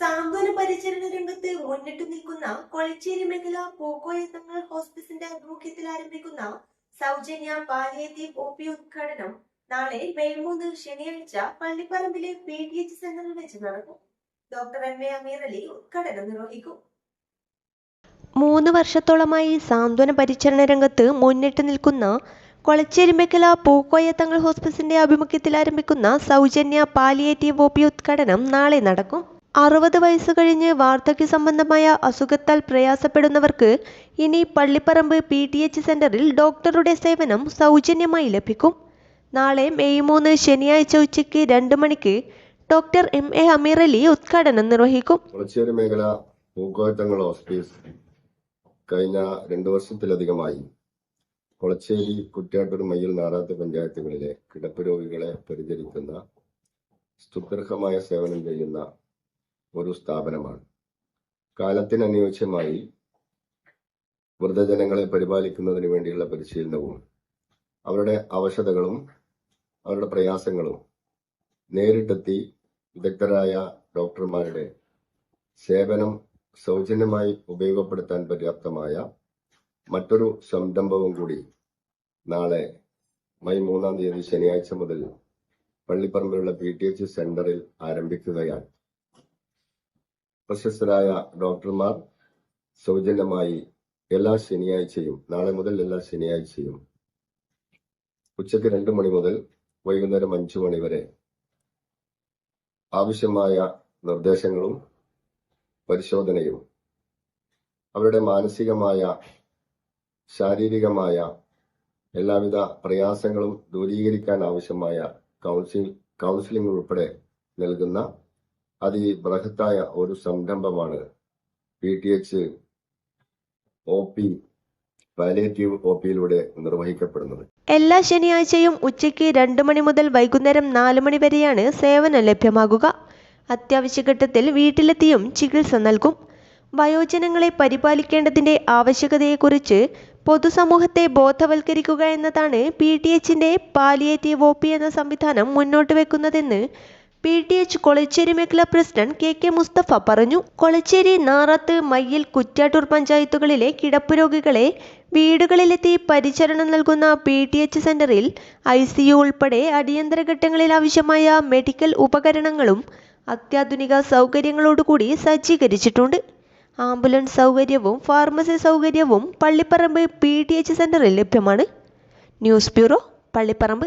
സാന്ത്വന പരിചരണ രംഗത്ത് മുന്നിട്ട് നിൽക്കുന്ന കൊളച്ചേരി മേഖല പോക്കോയത്തങ്ങൾ ഹോസ്പിസിന്റെ ആഭിമുഖ്യത്തിൽ ആരംഭിക്കുന്ന സൗജന്യ പാലിയേറ്റീവ് ഒ പി ഉദ്ഘാടനം നാളെ മെയ് മൂന്ന് ശനിയാഴ്ച പള്ളിപ്പറമ്പിലെ പി ഡി എച്ച് സെന്ററിൽ വെച്ച് നടക്കും. Doctor M A Ameer Ali ഉദ്ഘാടനം നിർവഹിക്കും. മൂന്ന് വർഷത്തോളമായി സാന്ത്വന പരിചരണ രംഗത്ത് മുന്നിട്ട് നിൽക്കുന്ന കൊളച്ചേരി മേഖല പൂക്കോയത്തങ്ങൾ ഹോസ്പിസിന്റെ ആഭിമുഖ്യത്തിൽ ആരംഭിക്കുന്ന സൗജന്യ പാലിയേറ്റീവ് ഒ പി ഉദ്ഘാടനം നാളെ നടക്കും. അറുപത് വയസ്സ് കഴിഞ്ഞ് വാർദ്ധക്യ സംബന്ധമായ അസുഖത്താൽ പ്രയാസപ്പെടുന്നവർക്ക് ഇനി പള്ളിപ്പറമ്പ് പി ടി എച്ച് സെന്ററിൽ ഡോക്ടറുടെ സേവനം സൗജന്യമായി ലഭിക്കും. നാളെ മെയ് മൂന്ന് ശനിയാഴ്ച ഉച്ചയ്ക്ക് രണ്ട് മണിക്ക് doctor M A Ameer Ali ഉദ്ഘാടനം നിർവഹിക്കും. മേഖല ഹോസ്പീസ് കഴിഞ്ഞ രണ്ടു വർഷത്തിലധികമായി കൊളച്ചേരി കുറ്റ്യാട്ടൂർ മയ്യിൽ നാടാത്ത പഞ്ചായത്തുകളിലെ കിടപ്പ് രോഗികളെ പരിചരിക്കുന്ന സ്തുത്യർഹമായ സേവനം ചെയ്യുന്ന ഒരു സ്ഥാപനമാണ്. കാലത്തിനനുയോജ്യമായി വൃദ്ധജനങ്ങളെ പരിപാലിക്കുന്നതിന് വേണ്ടിയുള്ള പരിശീലനവും അവരുടെ അവശതകളും അവരുടെ പ്രയാസങ്ങളും നേരിട്ടെത്തി വിദഗ്ധരായ ഡോക്ടർമാരുടെ സേവനം സൗജന്യമായി ഉപയോഗപ്പെടുത്താൻ പര്യാപ്തമായ മറ്റൊരു സംരംഭവും കൂടി നാളെ മെയ് മൂന്നാം തീയതി ശനിയാഴ്ച മുതൽ പള്ളിപ്പറമ്പിലുള്ള പി ടി എച്ച് സെന്ററിൽ ആരംഭിക്കുകയാണ്. പ്രശസ്തരായ ഡോക്ടർമാർ സൗജന്യമായി എല്ലാ ശനിയാഴ്ചയും നാളെ മുതൽ എല്ലാ ശനിയാഴ്ചയും ഉച്ചയ്ക്ക് രണ്ട് മണി മുതൽ വൈകുന്നേരം അഞ്ചു മണി വരെ ആവശ്യമായ നിർദ്ദേശങ്ങളും പരിശോധനയും അവരുടെ മാനസികമായ ശാരീരികമായ എല്ലാവിധ പ്രയാസങ്ങളും ദൂരീകരിക്കാൻ ആവശ്യമായ കൗൺസിൽ കൗൺസിലിംഗ് ഉൾപ്പെടെ നൽകുന്ന അതിബൃഹത്തായ ഒരു സംരംഭമാണ് P T H O P palliative O പിയിലൂടെ നിർവഹിക്കപ്പെടുന്നത്. എല്ലാ ശനിയാഴ്ചയും ഉച്ചയ്ക്ക് രണ്ട് മണി മുതൽ വൈകുന്നേരം നാല് മണി വരെയാണ് സേവനം ലഭ്യമാകുക. അത്യാവശ്യഘട്ടത്തിൽ വീട്ടിലെത്തിയും ചികിത്സ നൽകും. വയോജനങ്ങളെ പരിപാലിക്കേണ്ടതിന്റെ ആവശ്യകതയെക്കുറിച്ച് പൊതുസമൂഹത്തെ ബോധവൽക്കരിക്കുക എന്നതാണ് പി ടി എച്ചിന്റെ പാലിയേറ്റീവ് ഒ പി എന്ന സംവിധാനം മുന്നോട്ട് വെക്കുന്നതെന്ന് പി ടി എച്ച് കൊളച്ചേരി മേഖല പ്രസിഡന്റ് കെ കെ മുസ്തഫ പറഞ്ഞു കൊളച്ചേരി നാറത്ത് മയ്യിൽ കുറ്റ്യാട്ടൂർ പഞ്ചായത്തുകളിലെ കിടപ്പ് രോഗികളെ വീടുകളിലെത്തി പരിചരണം നൽകുന്ന പി ടി എച്ച് സെന്ററിൽ ഐ സി യു ഉൾപ്പെടെ അടിയന്തര ഘട്ടങ്ങളിൽ ആവശ്യമായ മെഡിക്കൽ ഉപകരണങ്ങളും അത്യാധുനിക സൗകര്യങ്ങളോടുകൂടി സജ്ജീകരിച്ചിട്ടുണ്ട്. ആംബുലൻസ് സൗകര്യവും ഫാർമസി സൗകര്യവും പള്ളിപ്പറമ്പ് പി ടി എച്ച് സെന്ററിൽ ലഭ്യമാണ്. News bureau Pallipparamb.